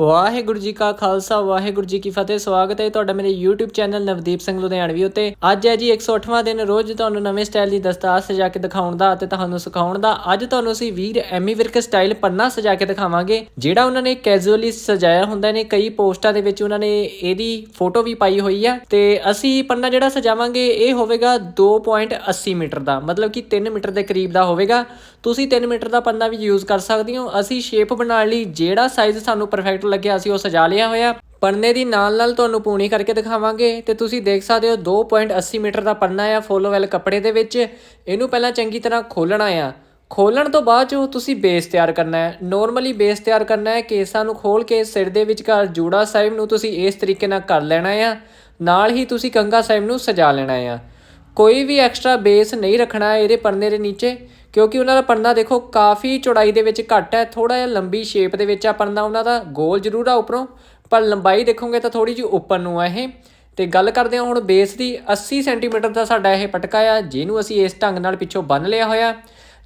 ਵਾਹਿਗੁਰੂ ਜੀ ਕਾ ਖਾਲਸਾ, ਵਾਹਿਗੁਰੂ ਜੀ ਕੀ ਫਤਿਹ। ਸਵਾਗਤ ਹੈ ਤੁਹਾਡਾ ਮੇਰੇ YouTube ਚੈਨਲ ਨਵਦੀਪ ਸਿੰਘ ਲੁਧਿਆਣਵੀ ਉੱਤੇ। ਅੱਜ ਹੈ ਜੀ 108ਵਾਂ ਦਿਨ। ਰੋਜ਼ ਤੁਹਾਨੂੰ ਨਵੇਂ ਸਟਾਈਲ ਦੀ ਦਸਤਾਰ ਸਜਾ ਕੇ ਦਿਖਾਉਣ ਦਾ ਅਤੇ ਤੁਹਾਨੂੰ ਸਿਖਾਉਣ ਦਾ। ਅੱਜ ਤੁਹਾਨੂੰ ਅਸੀਂ ਵੀਰ ਐਮੀ ਵਿਰਕ ਸਟਾਈਲ ਪੰਨਾ ਸਜਾ ਕੇ ਦਿਖਾਵਾਂਗੇ, ਜਿਹੜਾ ਉਹਨਾਂ ਨੇ ਕੈਜੂਅਲੀ ਸਜਾਇਆ ਹੁੰਦਾ ਨੇ। ਕਈ ਪੋਸਟਾਂ ਦੇ ਵਿੱਚ ਉਹਨਾਂ ਨੇ ਇਹਦੀ ਫੋਟੋ ਵੀ ਪਾਈ ਹੋਈ ਆ ਤੇ ਅਸੀਂ ਪੰਨਾ ਜਿਹੜਾ ਸਜਾਵਾਂਗੇ, ਇਹ ਹੋਵੇਗਾ 2.80 ਮੀਟਰ ਦਾ। ਮਤਲਬ ਕਿ 3 ਮੀਟਰ ਦੇ ਕਰੀਬ ਦਾ ਹੋਵੇਗਾ। ਤੁਸੀਂ 3 ਮੀਟਰ ਦਾ ਪੰਨਾ ਵੀ ਯੂਜ਼ ਕਰ ਸਕਦੇ ਹੋ। ਅਸੀਂ ਸ਼ੇਪ ਬਣਾਉਣ ਲਈ ਜਿਹੜਾ ਸਾਈਜ਼ ਸਾਨੂੰ ਪਰਫੈਕਟ ਲੱਗਿਆ ਸੀ, ਉਹ ਸਜਾ ਲਿਆ ਹੋਇਆ। ਪਰਨੇ ਦੀ ਨਾਲ ਨਾਲ ਤੁਹਾਨੂੰ ਪੂਣੀ ਕਰਕੇ ਦਿਖਾਵਾਂਗੇ। ਤੇ ਤੁਸੀਂ ਦੇਖ ਸਕਦੇ ਹੋ 2.80 ਮੀਟਰ ਦਾ ਪਰਨਾ ਆ ਫੋਲੋ ਵੈਲ ਕੱਪੜੇ ਦੇ ਵਿੱਚ। ਇਹਨੂੰ ਪਹਿਲਾਂ ਚੰਗੀ ਤਰ੍ਹਾਂ ਖੋਲਣਾ ਆ। ਖੋਲਣ ਤੋਂ ਬਾਅਦ ਜੋ ਤੁਸੀਂ ਬੇਸ ਤਿਆਰ ਕਰਨਾ ਹੈ। ਨਾਰਮਲੀ ਬੇਸ ਤਿਆਰ ਕਰਨਾ ਹੈ, ਕੇਸਾਂ ਨੂੰ ਖੋਲ ਕੇ ਸਿਰ ਦੇ ਵਿਚਕਾਰ ਜੂੜਾ ਸਾਹਿਬ ਨੂੰ ਤੁਸੀਂ ਇਸ ਤਰੀਕੇ ਨਾਲ ਕਰ ਲੈਣਾ ਆ। ਨਾਲ ਹੀ ਤੁਸੀਂ ਕੰਗਾ ਸਾਹਿਬ ਨੂੰ ਸਜਾ ਲੈਣਾ ਆ। ਕੋਈ ਵੀ ਐਕਸਟਰਾ ਬੇਸ ਨਹੀਂ ਰੱਖਣਾ ਇਹਦੇ ਪਰਨੇ ਦੇ ਨੀਚੇ। ਕਿਉਂਕਿ ਉਹਨਾਂ ਦਾ ਪੰਨਾ ਦੇਖੋ ਕਾਫੀ ਚੌੜਾਈ ਦੇ ਵਿੱਚ ਘੱਟ ਹੈ ਥੋੜਾ ਜਿਹਾ ਲੰਬੀ ਸ਼ੇਪ ਦੇ ਵਿੱਚ ਆ ਪੰਨਾ ਉਹਨਾਂ ਦਾ ਗੋਲ ਜ਼ਰੂਰ ਆ ਉੱਪਰੋਂ, ਪਰ ਲੰਬਾਈ ਦੇਖੋਗੇ ਤਾਂ ਥੋੜੀ ਜਿਹੀ ਉੱਪਰ ਨੂੰ ਆ ਇਹ। ਤੇ ਗੱਲ ਕਰਦੇ ਹਾਂ ਹੁਣ ਬੇਸ ਦੀ 80 ਸੈਂਟੀਮੀਟਰ ਦਾ ਸਾਡਾ ਇਹ ਪਟਕਾ ਆ, ਜਿਹਨੂੰ ਅਸੀਂ ਇਸ ਢੰਗ ਨਾਲ ਪਿੱਛੋਂ ਬੰਨ ਲਿਆ ਹੋਇਆ।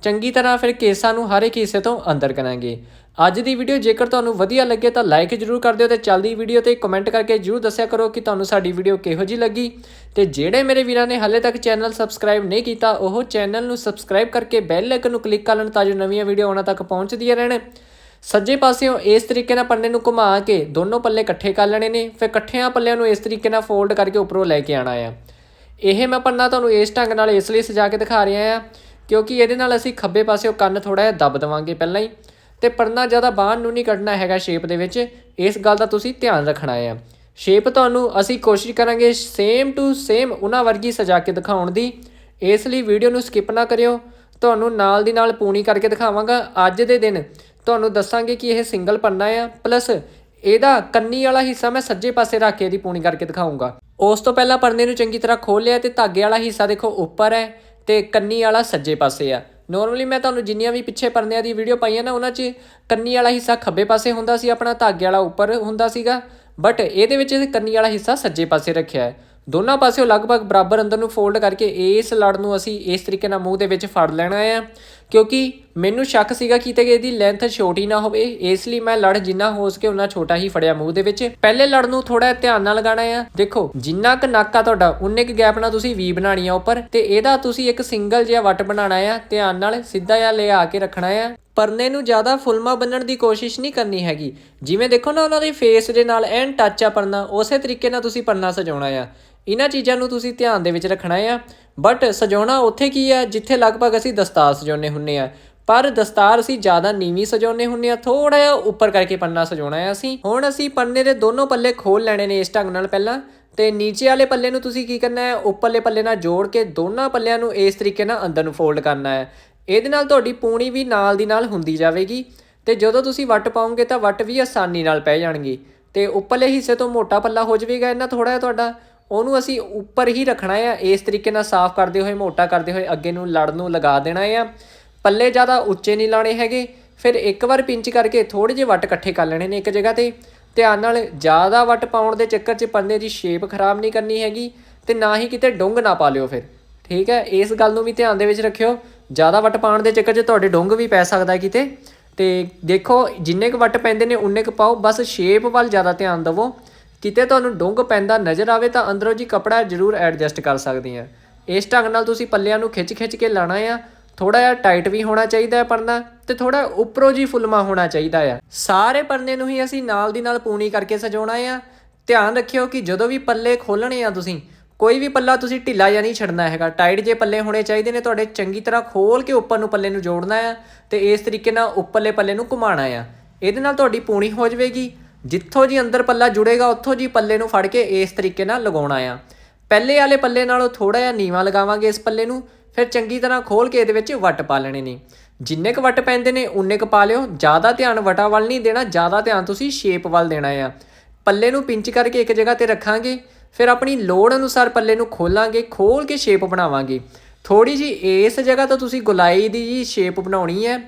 ਚੰਗੀ ਤਰ੍ਹਾਂ ਫਿਰ ਕੇਸਾਂ ਨੂੰ ਹਰ ਇੱਕ ਹਿੱਸੇ ਤੋਂ ਅੰਦਰ ਕਰਾਂਗੇ। ਅੱਜ ਦੀ ਵੀਡੀਓ ਜੇਕਰ ਤੁਹਾਨੂੰ ਵਧੀਆ ਲੱਗੇ ਤਾਂ ਲਾਈਕ ਜਰੂਰ ਕਰ ਦਿਓ ਤੇ ਚੱਲਦੀ ਵੀਡੀਓ ਤੇ ਕਮੈਂਟ ਕਰਕੇ ਜਰੂਰ ਦੱਸਿਆ ਕਰੋ ਕਿ ਤੁਹਾਨੂੰ ਸਾਡੀ ਵੀਡੀਓ ਕਿਹੋ ਜੀ ਲੱਗੀ। ਤੇ ਜਿਹੜੇ ਮੇਰੇ ਵੀਰਾਂ ਨੇ ਹਾਲੇ ਤੱਕ ਚੈਨਲ ਸਬਸਕ੍ਰਾਈਬ ਨਹੀਂ ਕੀਤਾ, ਉਹ ਚੈਨਲ ਨੂੰ ਸਬਸਕ੍ਰਾਈਬ ਕਰਕੇ ਬੈਲ ਆਈਕਨ ਨੂੰ ਕਲਿੱਕ ਕਰ ਲੈਣ ਤਾਂ ਜੋ ਨਵੀਆਂ ਵੀਡੀਓ ਉਹਨਾਂ ਤੱਕ ਪਹੁੰਚਦੀਆਂ ਰਹਿਣ। ਸੱਜੇ ਪਾਸਿਓਂ ਇਸ ਤਰੀਕੇ ਨਾਲ ਪੰਨੇ ਨੂੰ ਘੁਮਾ ਕੇ ਦੋਨੋਂ ਪੱਲੇ ਇਕੱਠੇ ਕਰ ਲੈਣੇ ਨੇ, ਫਿਰ ਇਕੱਠਿਆਂ ਪੱਲਿਆਂ ਨੂੰ ਇਸ ਤਰੀਕੇ ਨਾਲ ਫੋਲਡ ਕਰਕੇ ਉੱਪਰੋਂ ਲੈ ਕੇ ਆਣਾ ਆ। ਇਹ ਮੈਂ ਪੰਨਾ ਤੁਹਾਨੂੰ ਇਸ ਢੰਗ ਨਾਲ ਇਸ ਲਈ ਸਜਾ ਕੇ ਦਿਖਾ ਰਿਹਾ ਆ, ਕਿਉਂਕਿ ਇਹਦੇ ਨਾਲ ਅਸੀਂ ਖੱਬੇ ਪਾਸਿਓਂ ਕੰਨ ਥੋੜਾ ਜਿਹਾ ਦੱਬ ਦਵਾਂਗੇ ਪਹਿਲਾਂ ਹੀ। ਤੇ ਪਰਨਾ ਜ਼ਿਆਦਾ ਬਾਹਰ ਨੂੰ ਨਹੀਂ ਕੱਢਣਾ ਹੈਗਾ ਸ਼ੇਪ ਦੇ ਵਿੱਚ, ਇਸ ਗੱਲ ਦਾ ਤੁਸੀਂ ਧਿਆਨ ਰੱਖਣਾ ਆ ਸ਼ੇਪ ਤੁਹਾਨੂੰ ਅਸੀਂ ਕੋਸ਼ਿਸ਼ ਕਰਾਂਗੇ ਸੇਮ ਟੂ ਸੇਮ ਉਹਨਾਂ ਵਰਗੀ ਸਜਾ ਕੇ ਦਿਖਾਉਣ ਦੀ। ਇਸ ਲਈ ਵੀਡੀਓ ਨੂੰ ਸਕਿਪ ਨਾ ਕਰਿਓ। ਤੁਹਾਨੂੰ ਨਾਲ ਦੀ ਨਾਲ ਪੂਣੀ ਕਰਕੇ ਦਿਖਾਵਾਂਗਾ। ਅੱਜ ਦੇ ਦਿਨ ਤੁਹਾਨੂੰ ਦੱਸਾਂਗੇ ਕਿ ਇਹ ਸਿੰਗਲ ਪੰਨਾ ਆ ਪਲੱਸ ਇਹਦਾ ਕੰਨੀ ਵਾਲਾ ਹਿੱਸਾ ਮੈਂ ਸੱਜੇ ਪਾਸੇ ਰੱਖ ਕੇ ਇਹਦੀ ਪੂਣੀ ਕਰਕੇ ਦਿਖਾਉਂਗਾ ਉਸ ਤੋਂ ਪਹਿਲਾਂ ਪਰਨੇ ਨੂੰ ਚੰਗੀ ਤਰ੍ਹਾਂ ਖੋਲ ਲਿਆ ਤੇ ਧਾਗੇ ਵਾਲਾ ਹਿੱਸਾ ਦੇਖੋ ਉੱਪਰ ਹੈ ਤੇ ਕੰਨੀ ਵਾਲਾ ਸੱਜੇ ਪਾਸੇ ਆ। ਨਾਰਮਲੀ ਮੈਂ ਤੁਹਾਨੂੰ ਜਿੰਨੀਆਂ ਵੀ ਪਿੱਛੇ ਪਰਨਿਆਂ ਦੀ ਵੀਡੀਓ ਪਾਈਆਂ ਨਾ, ਉਹਨਾਂ 'ਚ ਕੰਨੀ ਵਾਲਾ ਹਿੱਸਾ ਖੱਬੇ ਪਾਸੇ ਹੁੰਦਾ ਸੀ, ਆਪਣਾ ਧਾਗੇ ਵਾਲਾ ਉੱਪਰ ਹੁੰਦਾ ਸੀਗਾ ਬਟ ਇਹਦੇ ਵਿੱਚ ਕੰਨੀ ਵਾਲਾ ਹਿੱਸਾ ਸੱਜੇ ਪਾਸੇ ਰੱਖਿਆ ਹੈ। ਦੋਨਾਂ ਪਾਸਿਓਂ ਲਗਭਗ ਬਰਾਬਰ ਅੰਦਰ ਨੂੰ ਫੋਲਡ ਕਰਕੇ ਇਸ ਲੜ ਨੂੰ ਅਸੀਂ ਇਸ ਤਰੀਕੇ ਨਾਲ ਮੂੰਹ ਦੇ ਵਿੱਚ ਫੜ ਲੈਣਾ ਆ ਕਿਉਂਕਿ ਮੈਨੂੰ ਸ਼ੱਕ ਸੀਗਾ ਕਿ ਇਹਦੀ ਲੈਂਥ ਛੋਟੀ ਨਾ ਹੋਵੇ। ਇਸ ਲਈ ਮੈਂ ਲੜ ਜਿੰਨਾ ਹੋ ਸਕੇ ਉਨਾ ਛੋਟਾ ਹੀ ਫੜਿਆ ਮੂੰਹ ਦੇ ਵਿੱਚ। ਪਹਿਲੇ ਲੜ ਨੂੰ ਥੋੜਾ ਧਿਆਨ ਨਾਲ ਲਗਾਣਾ ਆ ਦੇਖੋ, ਜਿੰਨਾ ਕ ਨੱਕ ਆ ਤੁਹਾਡਾ ਉਨੇ ਕ ਗੈਪ ਨਾਲ ਤੁਸੀਂ ਵੀ ਬਣਾਣੀ ਆ ਉੱਪਰ। ਤੇ ਇਹਦਾ ਤੁਸੀਂ ਇੱਕ ਸਿੰਗਲ ਜਿਹਾ ਵੱਟ ਬਣਾਉਣਾ ਆ ਧਿਆਨ ਨਾਲ ਸਿੱਧਾ ਜਿਹਾ ਲਿਆ ਕੇ ਰੱਖਣਾ ਆ ਪਰਨੇ ਨੂੰ ਜ਼ਿਆਦਾ ਫੁਲਮਾ ਬੰਨਣ ਦੀ ਕੋਸ਼ਿਸ਼ ਨਹੀਂ ਕਰਨੀ ਹੈਗੀ। ਜਿਵੇਂ ਦੇਖੋ ਨਾ ਉਹਨਾਂ ਦੇ ਫੇਸ ਦੇ ਨਾਲ ਐਨ ਟੱਚ ਆ ਪਰਨਾ, ਉਸੇ ਤਰੀਕੇ ਨਾਲ ਤੁਸੀਂ ਪਰਨਾ ਸਜਾਉਣਾ ਆ। ਇਹਨਾਂ ਚੀਜ਼ਾਂ ਨੂੰ ਤੁਸੀਂ ਧਿਆਨ ਦੇ ਵਿੱਚ ਰੱਖਣਾ ਆ। ਬਟ ਸਜਾਉਣਾ ਉੱਥੇ ਕੀ ਆ? ਜਿੱਥੇ ਲਗਭਗ ਅਸੀਂ ਦਸਤਾਰ ਸਜਾਉਨੇ ਹੁੰਨੇ ਆ। ਪਰ ਦਸਤਾਰ ਅਸੀਂ ਜ਼ਿਆਦਾ ਨੀਵੀਂ ਸਜਾਉਨੇ ਹੁੰਨੇ ਆ। ਥੋੜਾ ਜਿਹਾ ਉੱਪਰ ਕਰਕੇ ਪੰਨਾ ਸਜਾਉਣਾ ਹੈ ਅਸੀਂ। ਹੁਣ ਅਸੀਂ ਪੰਨੇ ਦੇ ਦੋਨੋਂ ਪੱਲੇ ਖੋਲ ਲੈਣੇ ਨੇ ਇਸ ਢੰਗ ਨਾਲ ਪਹਿਲਾਂ। ਤੇ ਨੀਚੇ ਵਾਲੇ ਪੱਲੇ ਨੂੰ ਤੁਸੀਂ ਕੀ ਕਰਨਾ ਹੈ? ਉੱਪਰਲੇ ਪੱਲੇ ਨਾਲ ਜੋੜ ਕੇ ਦੋਨਾਂ ਪੱਲਿਆਂ ਨੂੰ ਇਸ ਤਰੀਕੇ ਨਾਲ ਅੰਦਰ ਨੂੰ ਫੋਲਡ ਕਰਨਾ ਹੈ। ਇਹਦੇ ਨਾਲ ਤੁਹਾਡੀ ਪੂਣੀ ਵੀ ਨਾਲ ਦੀ ਨਾਲ ਹੁੰਦੀ ਜਾਵੇਗੀ। ਤੇ ਜਦੋਂ ਤੁਸੀਂ ਵੱਟ ਪਾਉਂਗੇ ਤਾਂ ਵੱਟ ਵੀ ਆਸਾਨੀ ਨਾਲ ਪੈ ਜਾਣਗੇ। ਤੇ ਉੱਪਰਲੇ ਹਿੱਸੇ ਤੋਂ ਮੋਟਾ ਪੱਲਾ ਹੋ ਜਾਵੇਗਾ ਇਹਨਾਂ ਥੋੜਾ ਜਿਹਾ ਤੁਹਾਡਾ। ਉਹਨੂੰ ਅਸੀਂ ਉੱਪਰ ਹੀ ਰੱਖਣਾ ਆ, ਇਸ ਤਰੀਕੇ ਨਾਲ ਸਾਫ਼ ਕਰਦੇ ਹੋਏ, ਮੋਟਾ ਕਰਦੇ ਹੋਏ, ਅੱਗੇ ਨੂੰ ਲੜ ਨੂੰ ਲਗਾ ਦੇਣਾ ਆ। ਪੱਲੇ ਜ਼ਿਆਦਾ ਉੱਚੇ ਨਹੀਂ ਲਾਣੇ ਹੈਗੇ, ਫਿਰ ਇੱਕ ਵਾਰ ਪਿੰਚ ਕਰਕੇ ਥੋੜੇ ਜਿਹੇ ਵੱਟ ਇਕੱਠੇ ਕਰ ਲੈਣੇ ਨੇ ਇੱਕ ਜਗ੍ਹਾ ਤੇ। ਧਿਆਨ ਨਾਲ ਜ਼ਿਆਦਾ ਵੱਟ ਪਾਉਣ ਦੇ ਚੱਕਰ 'ਚ ਪੰਨੇ ਦੀ ਸ਼ੇਪ ਖਰਾਬ ਨਹੀਂ ਕਰਨੀ ਹੈਗੀ ਤੇ ਨਾ ਹੀ ਕਿਤੇ ਡੁੰਗ ਨਾ ਪਾ ਲਿਓ ਫਿਰ। ਠੀਕ ਹੈ, ਇਸ ਗੱਲ ਨੂੰ ਵੀ ਧਿਆਨ ਦੇ ਵਿੱਚ ਰੱਖਿਓ। ਜ਼ਿਆਦਾ ਵੱਟ ਪਾਉਣ ਦੇ ਚੱਕਰ 'ਚ ਤੁਹਾਡੇ ਡੁੰਗ ਵੀ ਪੈ ਸਕਦਾ ਕਿਤੇ। ਤੇ ਦੇਖੋ, ਜਿੰਨੇ ਕੁ ਵੱਟ ਪੈਂਦੇ ਨੇ, ਉਨੇ ਕੁ ਪਾਓ। ਬਸ ਸ਼ੇਪ ਵੱਲ ਜ਼ਿਆਦਾ ਧਿਆਨ ਦਿਵੋ। ਕਿਤੇ ਤੁਹਾਨੂੰ ਡੁੰਗ ਪੈਂਦਾ ਨਜ਼ਰ ਆਵੇ ਤਾਂ ਅੰਦਰੋਂ ਜੀ ਕਪੜਾ ਜ਼ਰੂਰ ਐਡਜਸਟ ਕਰ ਸਕਦੇ ਆ ਇਸ ਢੰਗ ਨਾਲ ਤੁਸੀਂ ਪੱਲਿਆਂ ਨੂੰ ਖਿੱਚ-ਖਿੱਚ ਕੇ ਲਾਣਾ ਆ। ਥੋੜਾ ਜਿਹਾ ਟਾਈਟ ਵੀ ਹੋਣਾ ਚਾਹੀਦਾ ਹੈ ਪਰਨਾ ਤੇ ਥੋੜਾ ਉੱਪਰੋਂ ਜੀ ਫੁੱਲਮਾ ਹੋਣਾ ਚਾਹੀਦਾ ਆ। ਸਾਰੇ ਪਰਨੇ ਨੂੰ ਹੀ ਅਸੀਂ ਨਾਲ ਦੀ ਨਾਲ ਪੂਣੀ ਕਰਕੇ ਸਜਾਉਣਾ ਆ। ਧਿਆਨ ਰੱਖਿਓ ਕਿ ਜਦੋਂ ਵੀ ਪੱਲੇ ਖੋਲਣੇ ਆ ਤੁਸੀਂ, ਕੋਈ ਵੀ ਪੱਲਾ ਤੁਸੀਂ ਢਿੱਲਾ ਜਾਂ ਨਹੀਂ ਛੱਡਣਾ ਹੈਗਾ। ਟਾਈਟ ਜੇ ਪੱਲੇ ਹੋਣੇ ਚਾਹੀਦੇ ਨੇ, ਤੁਹਾਡੇ ਚੰਗੀ ਤਰ੍ਹਾਂ ਖੋਲ ਕੇ ਉੱਪਰ ਨੂੰ ਪੱਲੇ ਨੂੰ ਜੋੜਨਾ ਆ ਤੇ ਇਸ ਤਰੀਕੇ ਨਾਲ ਉੱਪਰਲੇ ਪੱਲੇ ਨੂੰ ਘੁਮਾਉਣਾ ਆ। ਇਹਦੇ ਨਾਲ ਤੁਹਾਡੀ ਪੂਣੀ ਹੋ ਜਾਵੇਗੀ। ਜਿੱਥੋਂ ਜੀ ਅੰਦਰ ਪੱਲਾ ਜੁੜੇਗਾ, ਉੱਥੋਂ ਜੀ ਪੱਲੇ ਨੂੰ ਫੜ ਕੇ ਇਸ ਤਰੀਕੇ ਨਾਲ ਲਗਾਉਣਾ ਆ ਪਹਿਲੇ ਵਾਲੇ ਪੱਲੇ ਨਾਲੋਂ ਥੋੜਾ ਜਿਹਾ ਨੀਵਾ ਲਗਾਵਾਂਗੇ ਇਸ ਪੱਲੇ ਨੂੰ, ਫਿਰ ਚੰਗੀ ਤਰ੍ਹਾਂ ਖੋਲ ਕੇ ਇਹਦੇ ਵਿੱਚ ਵੱਟ ਪਾ ਲੈਣੇ ਨੇ। ਜਿੰਨੇ ਕ ਵੱਟ ਪੈਂਦੇ ਨੇ, ਉਨੇ ਕ ਪਾ ਲਿਓ। ਜ਼ਿਆਦਾ ਧਿਆਨ ਵਟਾ ਵੱਲ ਨਹੀਂ ਦੇਣਾ, ਜ਼ਿਆਦਾ ਧਿਆਨ ਤੁਸੀਂ ਸ਼ੇਪ ਵੱਲ ਦੇਣਾ ਆ। ਪੱਲੇ ਨੂੰ ਪਿੰਚ ਕਰਕੇ ਇੱਕ ਜਗ੍ਹਾ ਤੇ ਰੱਖਾਂਗੇ, ਫਿਰ ਆਪਣੀ ਲੋੜ ਅਨੁਸਾਰ ਪੱਲੇ ਨੂੰ ਖੋਲਾਂਗੇ ਖੋਲ ਕੇ ਸ਼ੇਪ ਬਣਾਵਾਂਗੇ। ਥੋੜੀ ਜੀ ਇਸ ਜਗ੍ਹਾ ਤੋਂ ਤੁਸੀਂ ਗੁਲਾਈ ਦੀ ਜੀ ਸ਼ੇਪ ਬਣਾਉਣੀ ਹੈ,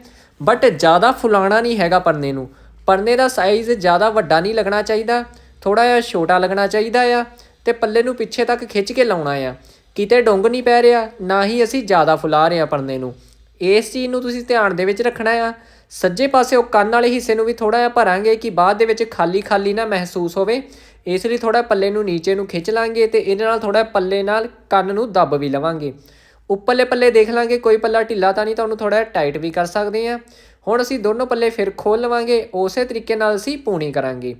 ਬਟ ਜ਼ਿਆਦਾ ਫੁਲਾਣਾ ਨਹੀਂ ਹੈਗਾ ਪਰਨੇ ਨੂੰ। ਪਰਨੇ ਦਾ ਸਾਈਜ਼ ਜ਼ਿਆਦਾ ਵੱਡਾ ਨਹੀਂ ਲੱਗਣਾ ਚਾਹੀਦਾ ਥੋੜਾ ਜਿਹਾ ਛੋਟਾ ਲੱਗਣਾ ਚਾਹੀਦਾ ਆ ਤੇ ਪੱਲੇ ਨੂੰ ਪਿੱਛੇ ਤੱਕ ਖਿੱਚ ਕੇ ਲਾਉਣਾ ਆ। ਕਿਤੇ ਡੁੰਗ ਨਹੀਂ ਪੈ ਰਿਹਾ, ਨਾ ਹੀ ਅਸੀਂ ਜ਼ਿਆਦਾ ਫੁਲਾ ਰਹੇ ਆ ਪਰਨੇ ਨੂੰ। ਇਸ ਚੀਜ਼ ਨੂੰ ਤੁਸੀਂ ਧਿਆਨ ਦੇ ਵਿੱਚ ਰੱਖਣਾ ਆ। ਸੱਜੇ ਪਾਸੇ ਉਹ ਕੰਨ ਵਾਲੇ ਹਿੱਸੇ ਨੂੰ ਵੀ ਥੋੜਾ ਜਿਹਾ ਭਰਾਂਗੇ ਕਿ ਬਾਅਦ ਦੇ ਵਿੱਚ ਖਾਲੀ ਖਾਲੀ ਨਾ ਮਹਿਸੂਸ ਹੋਵੇ। ਇਸ ਲਈ ਥੋੜਾ ਪੱਲੇ ਨੂੰ ਨੀਚੇ ਨੂੰ ਖਿੱਚ ਲਾਂਗੇ ਤੇ ਇਹਦੇ ਨਾਲ ਥੋੜਾ ਪੱਲੇ ਨਾਲ ਕੰਨ ਨੂੰ ਦੱਬ ਵੀ ਲਵਾਂਗੇ। ਉੱਪਰਲੇ ਪੱਲੇ ਦੇਖ ਲਾਂਗੇ, ਕੋਈ ਪੱਲਾ ਢਿੱਲਾ ਤਾਂ ਨਹੀਂ ਤਾਂ ਉਹਨੂੰ ਥੋੜਾ ਟਾਈਟ ਵੀ ਕਰ ਸਕਦੇ ਆ ਹੁਣ ਅਸੀਂ ਦੋਨੋਂ ਪੱਲੇ ਫਿਰ ਖੋਲ ਲਵਾਂਗੇ, ਉਸੇ ਤਰੀਕੇ ਨਾਲ ਅਸੀਂ ਪੂਣੀ ਕਰਾਂਗੇ।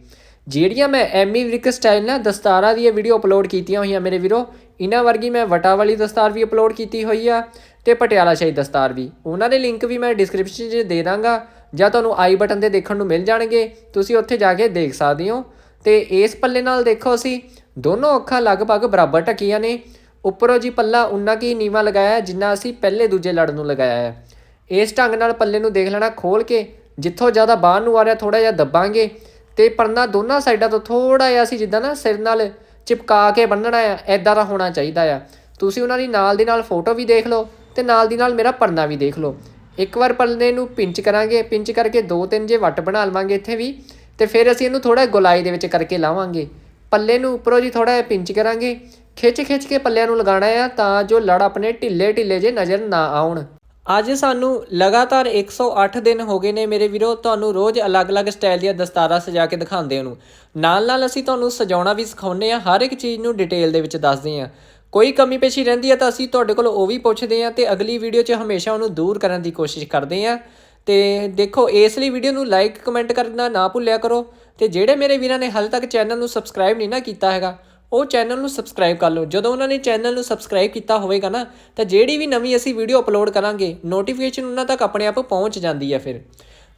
ਜਿਹੜੀਆਂ ਮੈਂ ਐਮੀ ਵਿਕ ਸਟਾਈਲ ਨਾਲ ਦਸਤਾਰਾਂ ਦੀ ਇਹ ਵੀਡੀਓ ਅਪਲੋਡ ਕੀਤੀਆਂ ਹੋਈਆਂ ਮੇਰੇ ਵੀਰੋ, ਇਹਨਾਂ ਵਰਗੀ ਮੈਂ ਵਟਾ ਵਾਲੀ ਦਸਤਾਰ ਵੀ ਅਪਲੋਡ ਕੀਤੀ ਹੋਈ ਆ ਤੇ ਪਟਿਆਲਾ ਸ਼ਾਹੀ ਦਸਤਾਰ ਵੀ। ਉਹਨਾਂ ਦੇ ਲਿੰਕ ਵੀ ਮੈਂ ਡਿਸਕ੍ਰਿਪਸ਼ਨ 'ਚ ਦੇ ਦਾਂਗਾ, ਜਾਂ ਤੁਹਾਨੂੰ ਆਈ ਬਟਨ ਤੇ ਦੇਖਣ ਨੂੰ ਮਿਲ ਜਾਣਗੇ, ਤੁਸੀਂ ਉੱਥੇ ਜਾ ਕੇ ਦੇਖ ਸਕਦੇ ਹੋ। ਤੇ ਇਸ ਪੱਲੇ ਨਾਲ ਦੇਖੋ ਅਸੀਂ, ਦੋਨੋਂ ਅੱਖਾਂ ਲਗਭਗ ਬਰਾਬਰ ਢਕੀਆਂ ਨੇ। ਉੱਪਰੋਂ ਜੀ ਪੱਲਾ ਉਨਾ ਕੀ ਨੀਵਾ ਲਗਾਇਆ, ਜਿੰਨਾ ਅਸੀਂ ਪਹਿਲੇ ਦੂਜੇ ਲੜ ਨੂੰ ਲਗਾਇਆ ਹੈ। ਇਸ ਢੰਗ ਨਾਲ ਪੱਲੇ ਨੂੰ ਦੇਖ ਲੈਣਾ ਖੋਲ ਕੇ, ਜਿੱਥੋਂ ਜ਼ਿਆਦਾ ਬਾਹਰ ਨੂੰ ਆ ਰਿਹਾ ਥੋੜਾ ਜਿਹਾ ਦੱਬਾਂਗੇ ਤੇ ਪਰਨਾ ਦੋਨਾਂ ਸਾਈਡਾਂ ਤੋਂ ਥੋੜਾ ਜਿਹਾ ਅਸੀਂ ਜਿੱਦਾਂ ਨਾ ਸਿਰ ਨਾਲ ਚਿਪਕਾ ਕੇ ਬੰਨਣਾ ਆ ਐਦਾਂ ਦਾ ਹੋਣਾ ਚਾਹੀਦਾ ਆ। ਤੁਸੀਂ ਉਹਨਾਂ ਦੀ ਨਾਲ ਦੀ ਨਾਲ ਫੋਟੋ ਵੀ ਦੇਖ ਲਓ ਤੇ ਨਾਲ ਦੀ ਨਾਲ ਮੇਰਾ ਪਰਨਾ ਵੀ ਦੇਖ ਲਓ। ਇੱਕ ਵਾਰ ਪਰਨੇ ਨੂੰ ਪਿੰਚ ਕਰਾਂਗੇ, ਪਿੰਚ ਕਰਕੇ ਦੋ ਤਿੰਨ ਜੇ ਵੱਟ ਬਣਾ ਲਵਾਂਗੇ ਇੱਥੇ ਵੀ ਤੇ ਫਿਰ ਅਸੀਂ ਇਹਨੂੰ ਥੋੜਾ ਗੁਲਾਈ ਦੇ ਵਿੱਚ ਕਰਕੇ ਲਾਵਾਂਗੇ। ਪੱਲੇ ਨੂੰ ਉੱਪਰੋਂ ਜੀ ਥੋੜਾ ਜਿਹਾ ਪਿੰਚ ਕਰਾਂਗੇ ਖਿੱਚ ਖਿੱਚ ਕੇ ਪੱਲਿਆਂ ਨੂੰ ਲਗਾਉਣਾ ਆ ਤਾਂ ਜੋ ਲੜ ਆਪਣੇ ਢਿੱਲੇ ਢਿੱਲੇ ਜੇ ਨਜ਼ਰ ਨਾ ਆਉਣ। ਅੱਜ ਸਾਨੂੰ ਲਗਾਤਾਰ 108 ਦਿਨ ਹੋ ਗਏ ਨੇ ਮੇਰੇ ਵੀਰੋ, ਤੁਹਾਨੂੰ ਰੋਜ਼ ਅਲੱਗ-ਅਲੱਗ ਸਟਾਈਲ ਦੀਆਂ ਦਸਤਾਰਾਂ ਸਜਾ ਕੇ ਦਿਖਾਉਂਦੇ ਨੂੰ ਨਾਲ-ਨਾਲ ਅਸੀਂ ਤੁਹਾਨੂੰ ਸਜਾਉਣਾ ਵੀ ਸਿਖਾਉਂਦੇ ਆ ਹਰ ਇੱਕ ਚੀਜ਼ ਨੂੰ ਡਿਟੇਲ ਦੇ ਵਿੱਚ ਦੱਸਦੇ ਆ ਕੋਈ ਕਮੀ ਪੇਸ਼ੀ ਰਹਿੰਦੀ ਹੈ ਤਾਂ ਅਸੀਂ ਤੁਹਾਡੇ ਕੋਲ ਉਹ ਵੀ ਪੁੱਛਦੇ ਆ ਤੇ ਅਗਲੀ ਵੀਡੀਓ 'ਚ ਹਮੇਸ਼ਾ ਉਹਨੂੰ ਦੂਰ ਕਰਨ ਦੀ ਕੋਸ਼ਿਸ਼ ਕਰਦੇ ਆ ਤੇ ਦੇਖੋ, ਇਸ ਲਈ ਵੀਡੀਓ ਨੂੰ ਲਾਈਕ, ਕਮੈਂਟ ਕਰਨਾ ਨਾ ਭੁੱਲਿਆ ਕਰੋ ਤੇ ਜਿਹੜੇ ਮੇਰੇ ਵੀਰਾਂ ਨੇ ਹਾਲੇ ਤੱਕ ਚੈਨਲ ਨੂੰ ਸਬਸਕ੍ਰਾਈਬ ਨਹੀਂ ਨਾ ਕੀਤਾ ਹੈਗਾ ਉਹ ਚੈਨਲ ਨੂੰ ਸਬਸਕ੍ਰਾਈਬ ਕਰ ਲਓ। ਜਦੋਂ ਉਹਨਾਂ ਨੇ ਚੈਨਲ ਨੂੰ ਸਬਸਕ੍ਰਾਈਬ ਕੀਤਾ ਹੋਵੇਗਾ ਨਾ, ਤਾਂ ਜਿਹੜੀ ਵੀ ਨਵੀਂ ਅਸੀਂ ਵੀਡੀਓ ਅਪਲੋਡ ਕਰਾਂਗੇ ਨੋਟੀਫਿਕੇਸ਼ਨ ਉਹਨਾਂ ਤੱਕ ਆਪਣੇ ਆਪ ਪਹੁੰਚ ਜਾਂਦੀ ਹੈ ਫਿਰ।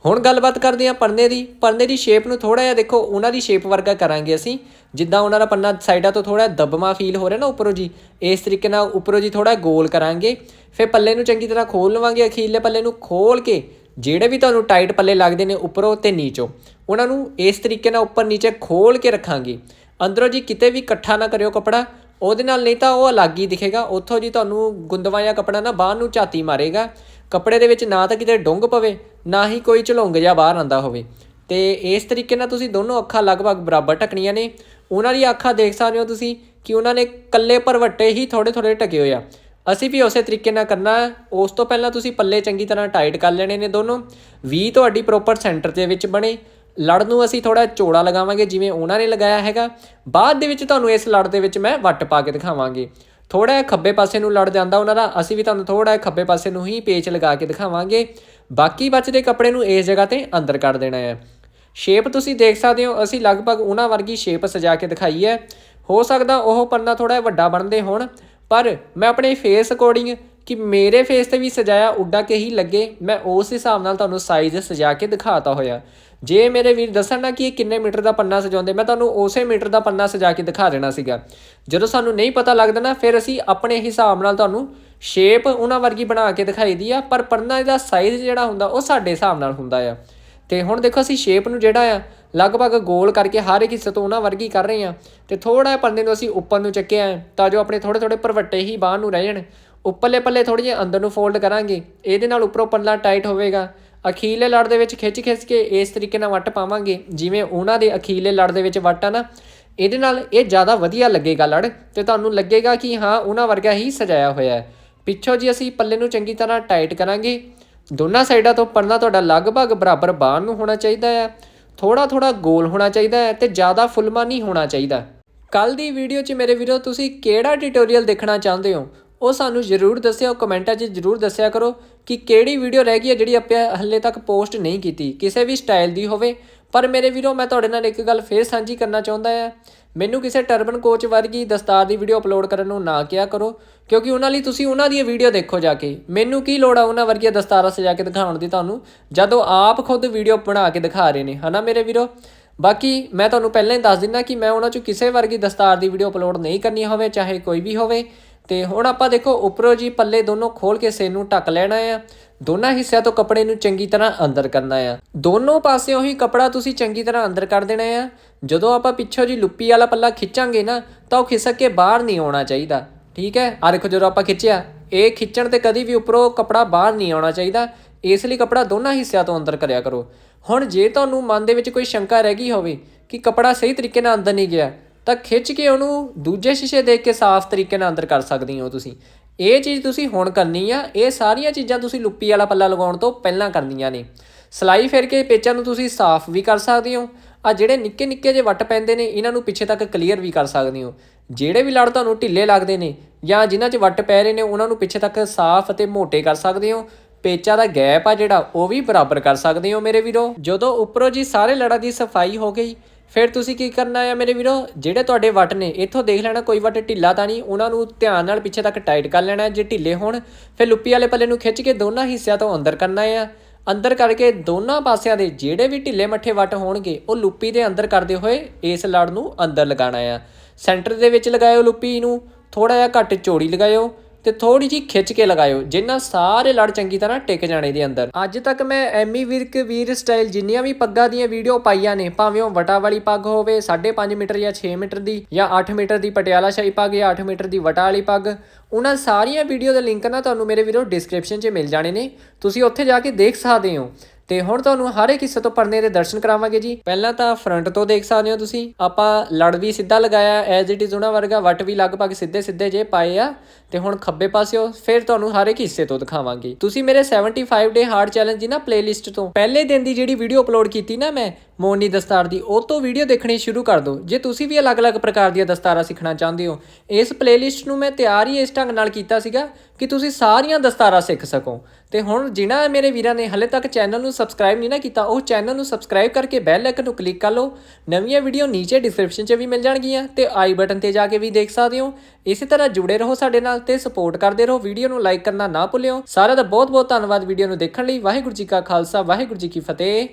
ਹੁਣ ਗੱਲਬਾਤ ਕਰਦੇ ਹਾਂ ਪਰਨੇ ਦੀ। ਪਰਨੇ ਦੀ ਸ਼ੇਪ ਨੂੰ ਥੋੜਾ ਜਿਹਾ ਦੇਖੋ, ਉਹਨਾਂ ਦੀ ਸ਼ੇਪ ਵਰਗਾ ਕਰਾਂਗੇ ਅਸੀਂ। ਜਿੱਦਾਂ ਉਹਨਾਂ ਦਾ ਪੰਨਾ ਸਾਈਡਾਂ ਤੋਂ ਥੋੜਾ ਦਬਮਾ ਫੀਲ ਹੋ ਰਿਹਾ ਨਾ ਉੱਪਰੋਂ ਜੀ, ਇਸ ਤਰੀਕੇ ਨਾਲ ਉੱਪਰੋਂ ਜੀ ਥੋੜਾ ਗੋਲ ਕਰਾਂਗੇ। ਫਿਰ ਪੱਲੇ ਨੂੰ ਚੰਗੀ ਤਰ੍ਹਾਂ ਖੋਲ ਲਵਾਂਗੇ ਅਖੀਰਲੇ ਪੱਲੇ ਨੂੰ, ਖੋਲ ਕੇ ਜਿਹੜੇ ਵੀ ਤੁਹਾਨੂੰ ਟਾਈਟ ਪੱਲੇ ਲੱਗਦੇ ਨੇ ਉੱਪਰੋਂ ਤੇ ਨੀਚੋਂ, ਉਹਨਾਂ ਨੂੰ ਇਸ ਤਰੀਕੇ ਨਾਲ ਉੱਪਰ ਨੀਚੇ ਖੋਲ ਕੇ ਰੱਖਾਂਗੇ। ਅੰਦਰੋਂ ਜੀ ਕਿਤੇ ਵੀ ਇਕੱਠਾ ਨਾ ਕਰਿਓ ਕਪੜਾ, ਉਹਦੇ ਨਾਲ ਨਹੀਂ ਤਾਂ ਉਹ ਅਲੱਗ ਹੀ ਦਿਖੇਗਾ, ਉੱਥੋਂ ਜੀ ਤੁਹਾਨੂੰ ਗੁੰਦਵਾ ਜਾਂ ਕਪੜਾ ਨਾ ਬਾਹਰ ਨੂੰ ਝਾਤੀ ਮਾਰੇਗਾ, ਕਪੜੇ ਦੇ ਵਿੱਚ ਨਾ ਤਾਂ ਕਿਤੇ ਡੁੰਗ ਪਵੇ, ਨਾ ਹੀ ਕੋਈ ਝਲੁੰਗ ਜਾਂ ਬਾਹਰ ਆਂਦਾ ਹੋਵੇ। ਤੇ ਇਸ ਤਰੀਕੇ ਨਾਲ ਤੁਸੀਂ ਦੋਨੋਂ ਅੱਖਾਂ ਲਗਭਗ ਬਰਾਬਰ ਢਕਣੀਆਂ ਨੇ, ਉਹਨਾਂ ਦੀ ਅੱਖਾਂ ਦੇਖ ਸਕਦੇ ਹੋ ਤੁਸੀਂ ਕਿ ਉਹਨਾਂ ਨੇ ਕੱਲੇ ਪਰਵੱਟੇ ਹੀ ਥੋੜੇ ਥੋੜੇ ਢਕੇ ਹੋਏ ਆ। ਅਸੀਂ ਵੀ ਉਸੇ ਤਰੀਕੇ ਨਾਲ ਕਰਨਾ, ਉਸ ਤੋਂ ਪਹਿਲਾਂ ਤੁਸੀਂ ਪੱਲੇ ਚੰਗੀ ਤਰ੍ਹਾਂ ਟਾਈਟ ਕਰ ਲੈਣੇ ਨੇ ਦੋਨੋਂ ਵੀ ਤੁਹਾਡੀ ਪ੍ਰੋਪਰ ਸੈਂਟਰ ਦੇ ਵਿੱਚ ਬਣੇ ਲੜ ਨੂੰ ਅਸੀਂ ਥੋੜਾ ਚੋੜਾ ਲਗਾਵਾਂਗੇ, ਜਿਵੇਂ ਉਹਨਾਂ ਨੇ ਲਗਾਇਆ ਹੈਗਾ। ਬਾਅਦ ਦੇ ਵਿੱਚ ਤੁਹਾਨੂੰ ਇਸ ਲੜ ਦੇ ਵਿੱਚ ਮੈਂ ਵੱਟ ਪਾ ਕੇ ਦਿਖਾਵਾਂਗੇ। ਥੋੜਾ ਜਿਹਾ ਖੱਬੇ ਪਾਸੇ ਨੂੰ ਲੜ ਜਾਂਦਾ ਉਹਨਾਂ ਦਾ, ਅਸੀਂ ਵੀ ਤੁਹਾਨੂੰ ਥੋੜਾ ਜਿਹਾ ਖੱਬੇ ਪਾਸੇ ਨੂੰ ਹੀ ਪੇਚ ਲਗਾ ਕੇ ਦਿਖਾਵਾਂਗੇ। ਬਾਕੀ ਬਚਦੇ ਕੱਪੜੇ ਨੂੰ ਇਸ ਜਗ੍ਹਾ ਤੇ ਅੰਦਰ ਕੱਢ ਦੇਣਾ ਹੈ। ਸ਼ੇਪ ਤੁਸੀਂ ਦੇਖ ਸਕਦੇ ਹੋ, ਅਸੀਂ ਲਗਭਗ ਉਹਨਾਂ ਵਰਗੀ ਸ਼ੇਪ ਸਜਾ ਕੇ ਦਿਖਾਈ ਹੈ। ਹੋ ਸਕਦਾ ਉਹ ਪੰਨਾ ਥੋੜਾ ਵੱਡਾ ਬਣਦੇ ਹੋਣ, ਪਰ ਮੈਂ ਆਪਣੇ ਫੇਸ ਅਕੋਰਡਿੰਗ ਕਿ ਮੇਰੇ ਫੇਸ ਤੇ ਵੀ ਸਜਾਇਆ, ਉੱਡਾ ਕੇ ਹੀ ਲੱਗੇ। ਮੈਂ ਉਸ ਹਿਸਾਬ ਨਾਲ ਤੁਹਾਨੂੰ ਸਾਈਜ਼ ਸਜਾ ਕੇ ਦਿਖਾਤਾ ਹੋਇਆ। ਜੇ ਮੇਰੇ ਵੀਰ ਦੱਸਣ ਨਾ ਕਿ ਇਹ ਕਿੰਨੇ ਮੀਟਰ ਦਾ ਪੰਨਾ ਸਜਾਉਂਦੇ, ਮੈਂ ਤੁਹਾਨੂੰ ਉਸੇ ਮੀਟਰ ਦਾ ਪੰਨਾ ਸਜਾ ਕੇ ਦਿਖਾ ਦੇਣਾ ਸੀਗਾ। ਜਦੋਂ ਸਾਨੂੰ ਨਹੀਂ ਪਤਾ ਲੱਗਦਾ ਨਾ, ਫਿਰ ਅਸੀਂ ਆਪਣੇ ਹਿਸਾਬ ਨਾਲ ਤੁਹਾਨੂੰ ਸ਼ੇਪ ਉਹਨਾਂ ਵਰਗੀ ਬਣਾ ਕੇ ਦਿਖਾਈ ਦੀ ਆ, ਪਰ ਪੰਨਾ ਦਾ ਸਾਈਜ਼ ਜਿਹੜਾ ਹੁੰਦਾ, ਉਹ ਸਾਡੇ ਹਿਸਾਬ ਨਾਲ ਹੁੰਦਾ ਆ। ਤੇ ਹੁਣ ਦੇਖੋ ਅਸੀਂ ਸ਼ੇਪ ਨੂੰ ਜਿਹੜਾ ਆ, ਲਗਭਗ ਗੋਲ ਕਰਕੇ ਹਰ ਇੱਕ ਹਿੱਸੇ ਤੋਂ ਉਹਨਾਂ ਵਰਗੀ ਕਰ ਰਹੇ ਆ। ਤੇ ਥੋੜਾ ਜਿਹਾ ਪੰਨੇ ਨੂੰ ਅਸੀਂ ਉੱਪਰ ਨੂੰ ਚੱਕਿਆ ਹੈ ਤਾਂ ਜੋ ਆਪਣੇ ਥੋੜੇ ਥੋੜੇ ਪਰਵੱਟੇ ਹੀ ਬਾਹਰ ਨੂੰ ਰਹਿ ਜਾਣ। ਉੱਪਰਲੇ ਪੱਲੇ ਥੋੜੀ ਜਿਹੀ ਅੰਦਰ ਨੂੰ ਫੋਲਡ ਕਰਾਂਗੇ, ਇਹਦੇ ਨਾਲ ਉੱਪਰੋਂ ਪੱਲਾ ਟਾਈਟ ਹੋਵੇਗਾ। ਅਖੀਲੇ ਲੜ ਦੇ ਵਿੱਚ ਖਿੱਚ ਖਿੱਚ ਕੇ ਇਸ ਤਰੀਕੇ ਨਾਲ ਵੱਟ ਪਾਵਾਂਗੇ। ਜਿਵੇਂ ਉਹਨਾਂ ਦੇ ਅਖੀਲੇ ਲੜ ਦੇ ਵਿੱਚ ਵੱਟ ਆ ਨਾ, ਇਹਦੇ ਨਾਲ ਇਹ ਜ਼ਿਆਦਾ ਵਧੀਆ ਲੱਗੇਗਾ ਲੜ ਤੇ ਤੁਹਾਨੂੰ ਲੱਗੇਗਾ ਕਿ ਹਾਂ, ਉਹਨਾਂ ਵਰਗਾ ਹੀ ਸਜਾਇਆ ਹੋਇਆ ਹੈ। ਪਿੱਛੋਂ ਜੀ ਅਸੀਂ ਪੱਲੇ ਨੂੰ ਚੰਗੀ ਤਰ੍ਹਾਂ ਟਾਈਟ ਕਰਾਂਗੇ। ਦੋਨਾਂ ਸਾਈਡਾਂ ਤੋਂ ਪਰਨਾ ਤੁਹਾਡਾ ਲਗਭਗ ਬਰਾਬਰ ਬਾਹਰ ਨੂੰ ਹੋਣਾ ਚਾਹੀਦਾ ਹੈ। ਥੋੜਾ ਥੋੜਾ ਗੋਲ ਹੋਣਾ ਚਾਹੀਦਾ ਹੈ ਤੇ ਜ਼ਿਆਦਾ ਫੁੱਲਮਾ ਨਹੀਂ ਹੋਣਾ ਚਾਹੀਦਾ ਕੱਲ ਦੀ ਵੀਡੀਓ 'ਚ ਮੇਰੇ ਵੀਰੋ, ਤੁਸੀਂ ਕਿਹੜਾ ਟਿਊਟੋਰੀਅਲ ਦੇਖਣਾ ਚਾਹੁੰਦੇ ਹੋ? ਉਹ ਸਾਨੂੰ ਜ਼ਰੂਰ ਦੱਸਿਓ ਕਮੈਂਟਾਂ 'ਚ ਜ਼ਰੂਰ ਦੱਸਿਆ ਕਰੋ ਕਿ ਕਿਹੜੀ ਵੀਡੀਓ ਰਹਿ ਗਈ ਹੈ ਜਿਹੜੀ ਆਪਾਂ ਹੱਲੇ ਤੱਕ ਪੋਸਟ ਨਹੀਂ ਕੀਤੀ। ਕਿਸੇ ਵੀ ਸਟਾਈਲ ਦੀ ਹੋਵੇ। ਪਰ ਮੇਰੇ ਵੀਰੋ, ਮੈਂ ਤੁਹਾਡੇ ਨਾਲ ਇੱਕ ਗੱਲ ਫੇਰ ਸਾਂਝੀ ਕਰਨਾ ਚਾਹੁੰਦਾ ਹਾਂ। ਮੈਨੂੰ ਕਿਸੇ ਟਰਬਨ ਕੋਚ ਵਰਗੀ ਦਸਤਾਰ ਦੀ ਵੀਡੀਓ ਅਪਲੋਡ ਕਰਨ ਨੂੰ ਨਾ ਕਿਹਾ ਕਰੋ, ਕਿਉਂਕਿ ਉਹਨਾਂ ਲਈ ਤੁਸੀਂ ਉਹਨਾਂ ਦੀ ਵੀਡੀਓ ਦੇਖੋ ਜਾ ਕੇ। ਮੈਨੂੰ ਕੀ ਲੋੜ ਆ ਉਹਨਾਂ ਵਰਗੀਆਂ ਦਸਤਾਰਾਂ ਸਜਾ ਕੇ ਦਿਖਾਉਣ ਦੀ ਤੁਹਾਨੂੰ, ਜਦੋਂ ਆਪ ਖੁਦ ਵੀਡੀਓ ਬਣਾ ਕੇ ਦਿਖਾ ਰਹੇ ਨੇ। ਹਨਾ ਮੇਰੇ ਵੀਰੋ? ਬਾਕੀ ਮੈਂ ਤੁਹਾਨੂੰ ਪਹਿਲਾਂ ਹੀ ਦੱਸ ਦਿੰਦਾ ਕਿ ਮੈਂ ਉਹਨਾਂ ਚੋਂ ਕਿਸੇ ਵਰਗੀ ਦਸਤਾਰ ਦੀ ਵੀਡੀਓ ਅਪਲੋਡ ਨਹੀਂ ਕਰਨੀ ਹੋਵੇ, ਚਾਹੇ ਕੋਈ ਵੀ ਹੋਵੇ। ਤੇ ਹੁਣ ਆਪਾਂ ਦੇਖੋ, ਉੱਪਰੋਂ ਜੀ ਪੱਲੇ ਦੋਨੋਂ ਖੋਲ ਕੇ ਸਿਰ ਨੂੰ ਢੱਕ ਲੈਣਾ ਆ। ਦੋਨਾਂ ਹਿੱਸਿਆਂ ਤੋਂ ਕੱਪੜੇ ਨੂੰ ਚੰਗੀ ਤਰ੍ਹਾਂ ਅੰਦਰ ਕਰਨਾ ਆ। ਦੋਨੋਂ ਪਾਸਿਓਂ ਹੀ ਕੱਪੜਾ ਤੁਸੀਂ ਚੰਗੀ ਤਰ੍ਹਾਂ ਅੰਦਰ ਕਰ ਦੇਣਾ ਆ। ਜਦੋਂ ਆਪਾਂ ਪਿੱਛੋਂ ਜੀ ਲੁੱਪੀ ਵਾਲਾ ਪੱਲਾ ਖਿੱਚਾਂਗੇ ਨਾ, ਤਾਂ ਉਹ ਖਿਸਕ ਕੇ ਬਾਹਰ ਨਹੀਂ ਆਉਣਾ ਚਾਹੀਦਾ। ਠੀਕ ਹੈ? ਆ ਦੇਖੋ, ਜਦੋਂ ਆਪਾਂ ਖਿੱਚਿਆ, ਇਹ ਖਿੱਚਣ ਤੇ ਕਦੀ ਵੀ ਉੱਪਰੋਂ ਕੱਪੜਾ ਬਾਹਰ ਨਹੀਂ ਆਉਣਾ ਚਾਹੀਦਾ। ਇਸ ਲਈ ਕੱਪੜਾ ਦੋਨਾਂ ਹਿੱਸਿਆਂ ਤੋਂ ਅੰਦਰ ਕਰਿਆ ਕਰੋ। ਹੁਣ ਜੇ ਤੁਹਾਨੂੰ ਮਨ ਦੇ ਵਿੱਚ ਕੋਈ ਸ਼ੰਕਾ ਰਹਿ ਗਈ ਹੋਵੇ ਕਿ ਕੱਪੜਾ ਸਹੀ ਤਰੀਕੇ ਨਾਲ ਅੰਦਰ ਨਹੀਂ ਗਿਆ ਤਾਂ ਖਿੱਚ ਕੇ ਉਹਨੂੰ ਦੂਜੇ ਸ਼ੀਸ਼ੇ ਦੇਖ ਕੇ ਸਾਫ਼ ਤਰੀਕੇ ਨਾਲ ਅੰਦਰ ਕਰ ਸਕਦੀ ਹੋ ਤੁਸੀਂ। ਇਹ ਚੀਜ਼ ਤੁਸੀਂ ਹੁਣ ਕਰਨੀ ਆ, ਇਹ ਸਾਰੀਆਂ ਚੀਜ਼ਾਂ ਤੁਸੀਂ ਲੁੱਪੀ ਵਾਲਾ ਪੱਲਾ ਲਗਾਉਣ ਤੋਂ ਪਹਿਲਾਂ ਕਰਨੀਆਂ ਨੇ। ਸਲਾਈ ਫੇਰ ਕੇ ਪੇਚਾਂ ਨੂੰ ਤੁਸੀਂ ਸਾਫ਼ ਵੀ ਕਰ ਸਕਦੇ ਹੋ, ਆ ਜਿਹੜੇ ਨਿੱਕੇ ਨਿੱਕੇ ਜਿਹੇ ਵੱਟ ਪੈਂਦੇ ਨੇ, ਇਹਨਾਂ ਨੂੰ ਪਿੱਛੇ ਤੱਕ ਕਲੀਅਰ ਵੀ ਕਰ ਸਕਦੇ ਹੋ। ਜਿਹੜੇ ਵੀ ਲੜ ਤੁਹਾਨੂੰ ਢਿੱਲੇ ਲੱਗਦੇ ਨੇ ਜਾਂ ਜਿਨ੍ਹਾਂ 'ਚ ਵੱਟ ਪੈ ਰਹੇ ਨੇ, ਉਹਨਾਂ ਨੂੰ ਪਿੱਛੇ ਤੱਕ ਸਾਫ਼ ਅਤੇ ਮੋਟੇ ਕਰ ਸਕਦੇ ਹੋ। ਪੇਚਾ ਦਾ ਗੈਪ ਆ ਜਿਹੜਾ, ਉਹ ਵੀ ਬਰਾਬਰ ਕਰ ਸਕਦੇ ਹੋ ਮੇਰੇ ਵੀਰੋ। ਜਦੋਂ ਉੱਪਰੋਂ ਜੀ ਸਾਰੇ ਲੜਾਂ ਦੀ ਸਫ਼ਾਈ ਹੋ ਗਈ, ਫਿਰ ਤੁਸੀਂ ਕੀ ਕਰਨਾ ਹੈ ਮੇਰੇ ਵੀਰੋ? ਜਿਹੜੇ ਤੁਹਾਡੇ ਵੱਟ ਨੇ, ਇੱਥੋਂ ਦੇਖ ਲੈਣਾ, ਕੋਈ ਵੱਟ ਢਿੱਲਾ ਤਾਂ ਨਹੀਂ, ਉਹਨਾਂ ਨੂੰ ਧਿਆਨ ਨਾਲ ਪਿੱਛੇ ਤੱਕ ਟਾਈਟ ਕਰ ਲੈਣਾ, ਜੇ ਢਿੱਲੇ ਹੋਣ, ਫਿਰ ਲੁੱਪੀ ਵਾਲੇ ਪੱਲੇ ਨੂੰ ਖਿੱਚ ਕੇ ਦੋਨਾਂ ਹਿੱਸਿਆਂ ਤੋਂ ਅੰਦਰ ਕਰਨਾ ਹੈ ਅੰਦਰ ਕਰਕੇ ਦੋਨਾਂ ਪਾਸਿਆਂ ਦੇ ਜਿਹੜੇ ਵੀ ਢਿੱਲੇ ਮੱਠੇ ਵੱਟ ਹੋਣਗੇ, ਉਹ ਲੁੱਪੀ ਦੇ ਅੰਦਰ ਕਰਦੇ ਹੋਏ ਇਸ ਲੜ ਨੂੰ ਅੰਦਰ ਲਗਾਉਣਾ ਆ। ਸੈਂਟਰ ਦੇ ਵਿੱਚ ਲਗਾਇਓ ਲੁੱਪੀ ਨੂੰ ਥੋੜਾ ਜਿਹਾ ਘੱਟ ਚੋੜੀ ਲਗਾਇਓ। ਤੇ ਥੋੜੀ ਜੀ ਖਿੱਚ ਕੇ ਲਗਾਇਓ, ਜਿੰਨਾ ਸਾਰੇ ਲੜ ਚੰਗੀ ਤਰ੍ਹਾਂ ਟਿਕ ਜਾਣੇ ਦੇ ਅੰਦਰ। ਅੱਜ ਤੱਕ ਮੈਂ ਐਮੀ ਵਿਰਕ ਵੀਰ ਸਟਾਈਲ ਜਿੰਨੀਆਂ ਵੀ ਪੱਗਾਂ ਦੀਆਂ ਵੀਡੀਓ ਪਾਈਆਂ ਨੇ, ਭਾਵੇਂ ਉਹ ਵਟਾ ਵਾਲੀ ਪੱਗ ਹੋਵੇ 5.5 ਮੀਟਰ ਜਾਂ 6 ਮੀਟਰ ਦੀ, ਜਾਂ 8 ਮੀਟਰ ਦੀ ਪਟਿਆਲਾ ਸ਼ਾਹੀ ਪੱਗ ਜਾਂ 8 ਮੀਟਰ ਦੀ ਵਟਾ ਵਾਲੀ ਪੱਗ, ਉਹਨਾਂ ਸਾਰੀਆਂ ਵੀਡੀਓ ਦੇ ਲਿੰਕ ਨਾ ਤੁਹਾਨੂੰ ਮੇਰੇ ਵੀਰੋ ਡਿਸਕ੍ਰਿਪਸ਼ਨ 'ਚ ਮਿਲ ਜਾਣੇ ਨੇ। ਤੁਸੀਂ ਉੱਥੇ ਜਾ ਕੇ ਦੇਖ ਸਕਦੇ ਹੋ। ਤੇ ਹੁਣ ਤੁਹਾਨੂੰ ਹਰ ਇੱਕ ਹਿੱਸੇ ਤੋਂ ਪਰਨੇ ਦੇ ਦਰਸ਼ਨ ਕਰਾਵਾਂਗੇ ਜੀ। ਪਹਿਲਾਂ ਤਾਂ ਫਰੰਟ ਤੋਂ ਦੇਖ ਸਕਦੇ ਹੋ ਤੁਸੀਂ, ਆਪਾਂ ਲੜ ਵੀ ਸਿੱਧਾ ਲਗਾਇਆ ਐਜ਼ ਇਟ ਇਜ਼ ਉਹਨਾਂ ਵਰਗਾ ਵੱਟ ਵੀ ਲਗਭਗ ਸਿੱਧੇ ਸਿੱਧੇ ਜੇ ਪਾਏ ਆ। ਤੇ ਹੁਣ ਖੱਬੇ ਪਾਸਿਓ ਫਿਰ ਤੁਹਾਨੂੰ ਹਰ ਇੱਕ ਹਿੱਸੇ ਤੋਂ ਦਿਖਾਵਾਂਗੇ। ਤੁਸੀਂ ਮੇਰੇ 75 ਡੇ ਹਾਰਡ ਚੈਲੰਜ ਦੀ ਨਾ ਪਲੇਲਿਸਟ ਤੋਂ, ਪਹਿਲੇ ਦਿਨ ਦੀ ਜਿਹੜੀ ਵੀਡੀਓ ਅਪਲੋਡ ਕੀਤੀ ਨਾ ਮੈਂ, ਮੋਨੀ ਦਸਤਾਰ ਦੀ, ਉਹ ਤੋਂ ਵੀਡੀਓ ਦੇਖਣੀ ਸ਼ੁਰੂ ਕਰ ਦਿਓ। ਜੇ ਤੁਸੀਂ ਵੀ ਅਲੱਗ-ਅਲੱਗ ਪ੍ਰਕਾਰ ਦੀਆਂ ਦਸਤਾਰਾਂ ਸਿੱਖਣਾ ਚਾਹੁੰਦੇ ਹੋ, ਇਸ ਪਲੇਲਿਸਟ ਨੂੰ ਮੈਂ ਤਿਆਰ ਹੀ ਇਸ ਢੰਗ ਨਾਲ ਕੀਤਾ ਸੀਗਾ। ਕਿ ਤੁਸੀਂ ਸਾਰੀਆਂ ਦਸਤਾਰਾਂ ਸਿੱਖ ਸਕੋ। ਤੇ ਹੁਣ ਜਿਨ੍ਹਾਂ ਮੇਰੇ ਵੀਰਾਂ ਨੇ ਹਲੇ ਤੱਕ ਚੈਨਲ ਨੂੰ ਸਬਸਕ੍ਰਾਈਬ ਨਹੀਂ ਨਾ ਕੀਤਾ, ਉਹ ਚੈਨਲ ਨੂੰ ਸਬਸਕ੍ਰਾਈਬ ਕਰਕੇ ਬੈਲ ਆਈਕਨ ਨੂੰ ਕਲਿੱਕ ਕਰ ਲਓ। ਨਵੀਆਂ ਵੀਡੀਓ ਨੀਚੇ ਡਿਸਕ੍ਰਿਪਸ਼ਨ 'ਚ ਵੀ ਮਿਲ ਜਾਣਗੀਆਂ ਤੇ ਆਈ ਬਟਨ ਤੇ ਜਾ ਕੇ ਵੀ ਦੇਖ ਸਕਦੇ ਹੋ। ਇਸੇ ਤਰ੍ਹਾਂ ਜੁੜੇ ਰਹੋ ਸਾਡੇ ਨਾਲ ਤੇ ਸਪੋਰਟ ਕਰਦੇ ਰਹੋ। ਵੀਡੀਓ ਨੂੰ ਲਾਈਕ ਕਰਨਾ ਨਾ ਭੁੱਲਿਓ। ਸਾਰਿਆਂ ਦਾ ਬਹੁਤ ਬਹੁਤ ਧੰਨਵਾਦ ਵੀਡੀਓ ਨੂੰ ਦੇਖਣ ਲਈ। ਵਾਹਿਗੁਰੂ ਜੀ ਕਾ ਖਾਲਸਾ, ਵਾਹਿਗੁਰੂ ਜੀ ਕੀ ਫਤਿਹ।